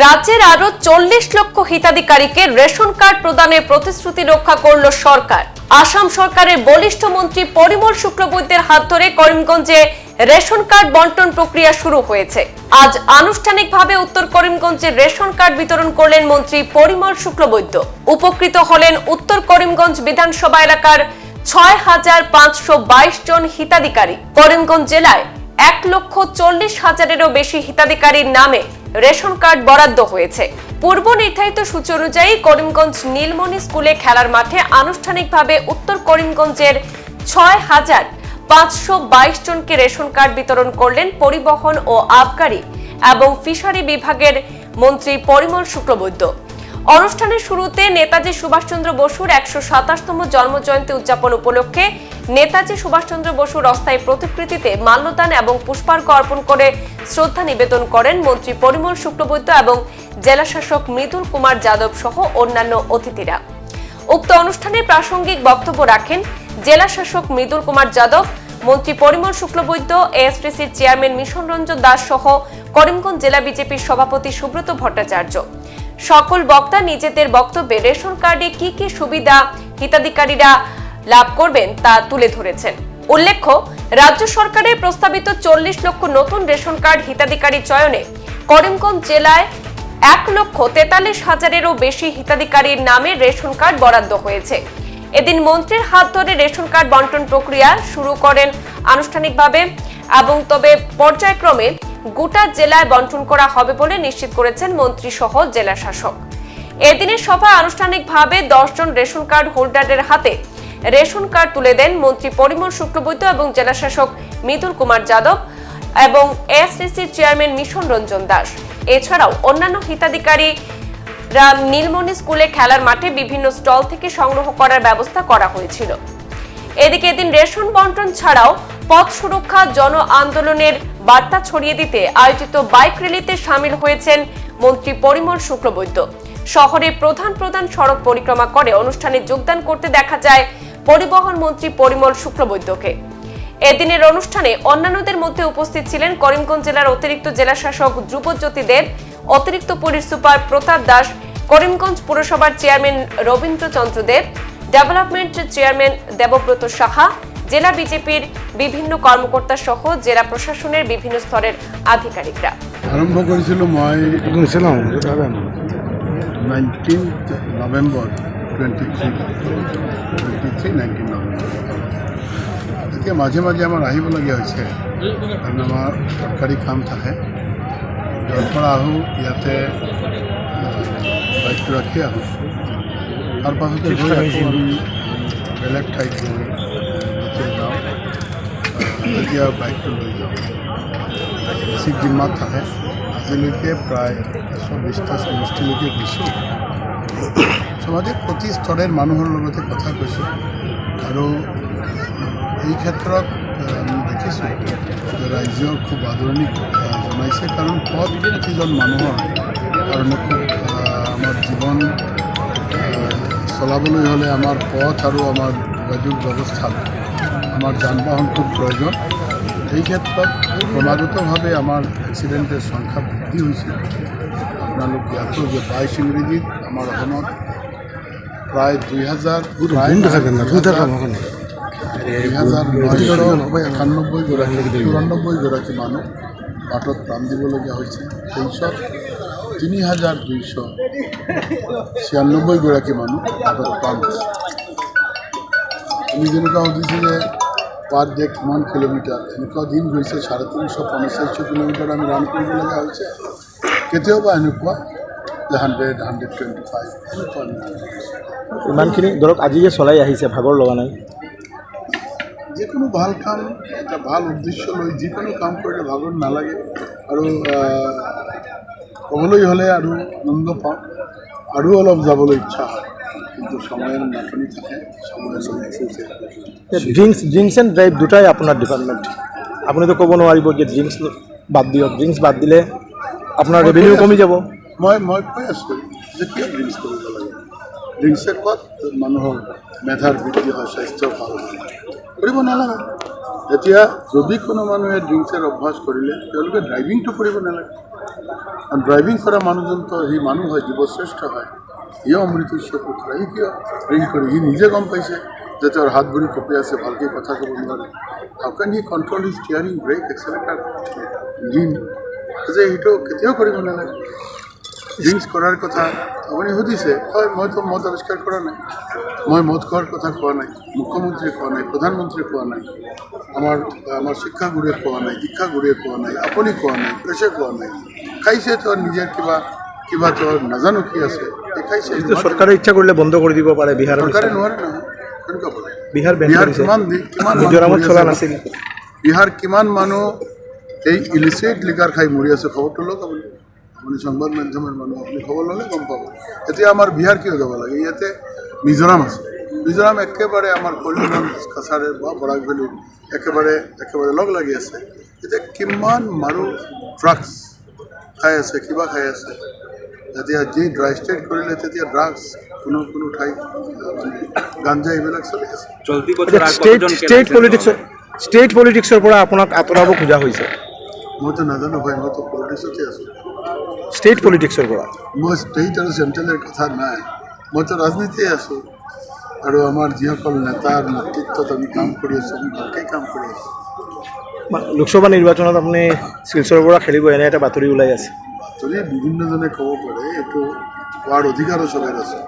রাজ্যের আরও চল্লিশ লক্ষ হিতাধিকারীকে রেশন কার্ড প্রদানের প্রতিশ্রুতি রক্ষা করল সরকার। আসাম সরকারের বলিষ্ঠ মন্ত্রী পরিমল শুক্লবৈদ্যের হাত ধরে করিমগঞ্জে রেশন কার্ড বন্টন প্রক্রিয়া শুরু হয়েছে। আজ আনুষ্ঠানিকভাবে উত্তর করিমগঞ্জে রেশন কার্ড বিতরণ করলেন মন্ত্রী পরিমল শুক্লবৈদ্য। উপকৃত হলেন উত্তর করিমগঞ্জ বিধানসভা এলাকার ছয় হাজার পাঁচশো বাইশ জন হিতাধিকারী। করিমগঞ্জ জেলায় এক লক্ষ চল্লিশ হাজারেরও বেশি হিতাধিকারীর নামে রেশন কার্ড বরাদ্দ হয়েছে। পূর্ব নির্ধারিত সূচি অনুযায়ী করিমগঞ্জ নীলমণি স্কুলে খেলার মাঠে আনুষ্ঠানিকভাবে উত্তর করিমগঞ্জের ছয় হাজার পাঁচশো বাইশ জনকে রেশন কার্ড বিতরণ করলেন পরিবহন ও আবকারী এবং ফিশারি বিভাগের মন্ত্রী পরিমল শুক্লবৈদ্য। অনুষ্ঠানের শুরুতে নেতাজি সুভাষচন্দ্র বসুর একশো সাতাশতম জন্মজয়ন্তী উদযাপন উপলক্ষে নেতাজি সুভাষচন্দ্র বসুর অস্থায়ী প্রতিকৃতিতে মাল্যদান এবং পুষ্পার্ঘ অর্পণ করে শ্রদ্ধা নিবেদন করেন মন্ত্রী পরিমল শুক্লবৈদ্য এবং জেলাশাসক মৃদুল কুমার যাদব সহ অন্যান্য অতিথিরা। উক্ত অনুষ্ঠানে প্রাসঙ্গিক বক্তব্য রাখেন জেলাশাসক মৃদুল কুমার যাদব, মন্ত্রী পরিমল শুক্লবৈদ্য, এএসটিসির চেয়ারম্যান মিশন রঞ্জন দাস সহ করিমগঞ্জ জেলা বিজেপির সভাপতি সুব্রত ভট্টাচার্য। সকল বক্তা নিজেদের বক্তব্যে রেশন কার্ডে কি কি সুবিধা হিতাধিকারীরা লাভ করবেন তা তুলে ধরেছেন। উল্লেখ্য, রাজ্য সরকারের প্রস্তাবিত চল্লিশ লক্ষ নতুন রেশন কার্ড হিতাধিকারী চয়নে করিমগঞ্জ জেলায় এক লক্ষ তেতাল্লিশ হাজারেরও বেশি হিতাধিকারীর নামে রেশন কার্ড বরাদ্দ হয়েছে। এদিন মন্ত্রীর হাত ধরে রেশন কার্ড বন্টন প্রক্রিয়া শুরু করেন আনুষ্ঠানিকভাবে এবং তবে পর্যায়ক্রমে গোটা জেলায় বন্টন করা হবে বলে নিশ্চিত করেছেন মন্ত্রী সহ জেলা শাসক। এদিনের সভায় আনুষ্ঠানিকভাবে দশজন রেশন কার্ড হোল্ডারের হাতে রেশন কার্ড তুলে দেন মন্ত্রী পরিমল শুক্লবৈদ্য এবং জেলা শাসক মৃদুল কুমার যাদব এবং এএসটিসির চেয়ারম্যান মিশন রঞ্জন দাস। এছাড়াও অন্যান্য হিতাধিকারীরা নীলমণি স্কুলে খেলার মাঠে বিভিন্ন স্টল থেকে সংগ্রহ করার ব্যবস্থা করা হয়েছিল। এদিকে এদিন রেশন বন্টন ছাড়াও পথ সুরক্ষা জন আন্দোলনের বার্তা ছড়িয়ে দিতে আয়োজিত বাইক র্যালিতে সামিল হয়েছেন মন্ত্রী পরিমল শুক্লবৈদ্য। শহরের প্রধান প্রধান সড়ক পরিক্রমা করে অনুষ্ঠানে যোগদান করতে দেখা যায় পরিবহন মন্ত্রী পরিমল শুক্লবৈদ্যকে। এদিনের অনুষ্ঠানে অন্যান্যদের মধ্যে উপস্থিত ছিলেন করিমগঞ্জ জেলার অতিরিক্ত জেলা শাসক ধ্রুবজ্যোতি দেব, অতিরিক্ত পুলিশ সুপার প্রতাপ দাস, করিমগঞ্জ পুরসভার chairman Rabindra Chandra Deb, development chairman Debabrata Saha জেলা বিজেপির বিভিন্ন কর্মকর্তা সহ জেলা প্রশাসনের বিভিন্ন স্তরের আধিকারিকরা। আৰম্ভ কৰিছিলোঁ মই শুনিছিলাম যাবেন nineteenth November twenty three twenty three nineteen November এতিয়া মাজে মাজে আমাৰ আহিবলগীয়া হৈছে কাৰণ আমাৰ চৰকাৰী কাম থাকে। য'ৰ পৰা আহোঁ ইয়াতে বাইকটো ৰাখি আহোঁ। তাৰ পাছতে গৈ আকৌ আমি বেলেগ ঠাইত গৈ তেতিয়া বাইকটো লৈ যাওঁ। বেছি ডিমাত থাকে, আজিলৈকে প্ৰায় বিছটা সমষ্টিলৈকে গৈছোঁ। সমাজে প্ৰতি স্তৰৰ মানুহৰ লগতে কথা কৈছোঁ। আৰু এই ক্ষেত্ৰত আমি দেখিছোঁ যে ৰাইজেও খুব আদৰণি জনাইছে। কাৰণ পথ প্ৰতিজন মানুহৰ কাৰণে খুব আমাৰ জীৱন চলাবলৈ হ'লে আমাৰ পথ আৰু আমাৰ যোগাযোগ ব্যৱস্থাত আমাৰ যান বাহন খুব প্ৰয়োজন এই ক্ষেত্ৰত ক্ৰমাগতভাৱে আমাৰ এক্সিডেণ্টেৰ সংখ্যা বৃদ্ধি হৈছে আপোনালোক ইয়াতো যে বাইছ ইংৰাজীত আমাৰ অসমত প্ৰায় দুই হাজাৰ প্ৰায় দুই হাজাৰ একানব্বৈ গৰাকী চৌৰান্নব্বৈ গৰাকী মানুহ বাটত প্ৰাণ দিবলগীয়া হৈছে তেইছত তিনি হাজাৰ দুইশ ছিয়ান্নব্বৈ গৰাকী মানুহ বাটত প্ৰাণ দিছে তুমি যেনেকুৱা সুধিছে যে পাৰ ডে কিমান কিলোমিটাৰ এনেকুৱা দিন গৈছে চাৰে তিনিশ পঞ্চাছ কিলোমিটাৰ আমি ৰান কৰিবলগীয়া হৈছে। কেতিয়াবা এনেকুৱা যে হাণ্ড্ৰেড হাণ্ড্ৰেড টুৱেণ্টি ফাইভ এনেকুৱা ইমানখিনি ধৰক আজি যে চলাই আহিছে ভাগৰ লগা নাই। যিকোনো ভালো কাম এটা ভালো উদ্দেশ্য লৈ যিকোনো কাম কৰিলে ভাগৰ নালাগে। আৰু ক'বলৈ হ'লে আৰু আনন্দ পাওঁ। আৰু অলপ যাবলৈ ইচ্ছা হয়। কিন্তু সময়ৰ নাটনি থাকে সময় লৈ ড্ৰিংকছ ড্ৰিংকছ এণ্ড ড্ৰাইভ দুটাই আপোনাৰ ডিপাৰ্টমেণ্ট আপুনিতো ক'ব নোৱাৰিব যে ড্ৰিংকছ বাদ দিয়ক। ড্ৰিংকছ বাদ দিলে আপোনাৰ ৰেভিনিউ কমি যাব। মই মই কৈ আছোঁ যে কিয় ড্ৰিংকছ কৰিব লাগে? ড্ৰিংকছে ক'ত মানুহৰ মেধাৰ বৃদ্ধি হয় স্বাস্থ্য ভালো হয়? কৰিব নালাগে। এতিয়া যদি কোনো মানুহে ড্ৰিংকছৰ অভ্যাস কৰিলে তেওঁলোকে ড্ৰাইভিংটো কৰিব নালাগে। ড্ৰাইভিং কৰা মানুহজনতো সি মানুহ হয় জীৱশ্ৰেষ্ঠ হয়। সিও অমৃতস্য পুত্ৰ সি কিয় ড্ৰিংক কৰি সি নিজে গম পাইছে যে তেওঁৰ হাত ভৰি কঁপি আছে, ভালকৈ কথা ক'ব নোৱাৰে। How can he control is steering brake accelerator engine যে সেইটো কেতিয়াও কৰিব নালাগে। ড্ৰিংকছ কৰাৰ কথা, আপুনি সুধিছে, হয় মইতো মদ আৱিষ্কাৰ কৰা নাই। মই মদ খোৱাৰ কথা কোৱা নাই, মুখ্যমন্ত্ৰীয়ে কোৱা নাই, প্ৰধানমন্ত্ৰীয়ে কোৱা নাই, আমাৰ আমাৰ শিক্ষাগুৰুৱে কোৱা নাই দীক্ষাগুৰুৱে কোৱা নাই, আপুনি কোৱা নাই প্ৰেছে কোৱা নাই। খাইছে তোৰ নিজৰ কিবা কিবা তোৰ নাজানো কি আছে। এই খাইছে চৰকাৰে ইচ্ছা কৰিলে বন্ধ কৰি দিব পাৰে পাৰে বিহাৰ বিহাৰ কিমান মিজোৰামত চলা? নাছিল বিহাৰ কিমান মানুহ এই ইলিচিট লিকাৰ খাই মৰি আছে খবৰটো লওক আপুনি। আপুনি সংবাদ মাধ্যমৰ মানুহ আপুনি খবৰ ল'লে গম পাব। এতিয়া আমাৰ বিহাৰ কিয় যাব লাগে? ইয়াতে মিজোৰাম আছে। মিজোৰাম একেবাৰে আমাৰ কলিগঞ্জ কাছাৰে বা বৰাক ভেলী একেবাৰে একেবাৰে লগ লাগি আছে। এতিয়া কিমান মানুহ ড্ৰাগছ খাই আছে কিবা খাই আছে। যেতিয়া যি ড্ৰাই ষ্টেট কৰিলে তেতিয়া ড্ৰাগছ কোনো কোনো ঠাইত মানে গাঞ্জা এইবিলাক চলি আছে ষ্টেট পলিটিক্সৰ ষ্টেট পলিটিক্সৰ পৰা আপোনাক আঁতৰাব খোজা হৈছে মইতো নাজানো ভাই মইতো পলিটিক্সতে আছোঁ। ষ্টেট পলিটিক্সৰ পৰা মই ষ্টেট আৰু চেণ্ট্ৰেলৰ কথা নাই। মইতো ৰাজনীতিয়ে আছোঁ। আৰু আমাৰ যিসকল নেতাৰ নেতৃত্বত আমি কাম কৰি আছোঁ আমি ভালকৈ কাম কৰি আছোঁ। লোকসভা নিৰ্বাচনত আপুনি শিলচৰৰ পৰা খেলিব এনে এটা বাতৰি ওলাই আছে। যদি বিভিন্নজনে ক'ব পাৰে এইটো কোৱাৰ অধিকাৰো চবেই আছে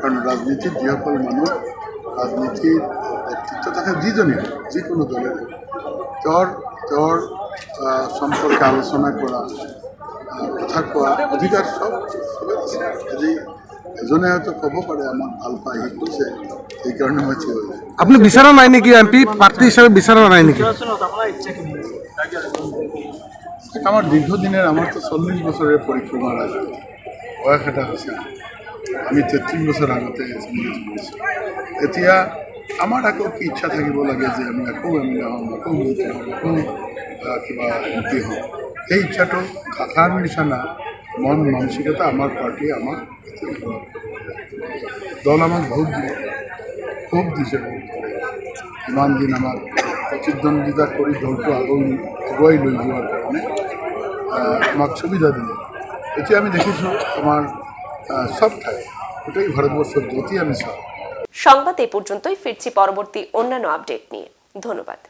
কাৰণ ৰাজনীতিত যিসকল মানুহ ৰাজনীতিৰ ব্যক্তিত্ব থাকে হওক, যিকোনো দলেই হওক তেওঁৰ তেওঁৰ সম্পৰ্কে আলোচনা কৰা কথা কোৱা অধিকাৰ চব চবেই আছে। আজি এজনে হয়তো ক'ব পাৰে আমাক ভালো পায় সি কৈছে সেইকাৰণে মই থিয় হৈছোঁ। আপনি বিচৰা নাই নেকি এম পি প্ৰাৰ্থী হিচাপে বিচৰা নাই নেকি? আমার দীর্ঘদিনের, আমার তো চল্লিশ বছরের পরিক্রমা বয়স এটা হৈছে আমি তেত্ৰিছ বছৰ আগতে এতিয়া আমাৰ আকৌ কি ইচ্ছা থাকিব লাগে যে আমি আকৌ এম এল এ হ'ম আকৌ মন্ত্ৰী হ'ম, আকৌ কিবা এম পি হ'ম। সেই ইচ্ছাটো থাকাৰ নিচিনা মন মানসিকতা আমাৰ পাৰ্টীয়ে আমাক। দল আমাক বহুত খুব দিছে ইমান দিন আমাক প্ৰতিদ্বন্দ্বিতা কৰি দলটো আগুৱাই আগুৱাই লৈ যোৱাৰ কাৰণে আমাক সুবিধা দিলেন এটি আমি দেখেছি আমার সব ঠাই। ওটাই ভারতবর্ষের গতি আমি সব। সংবাদ এ পর্যন্তই। ফিরছি পরবর্তী অন্যান্য আপডেট নিয়ে। ধন্যবাদ।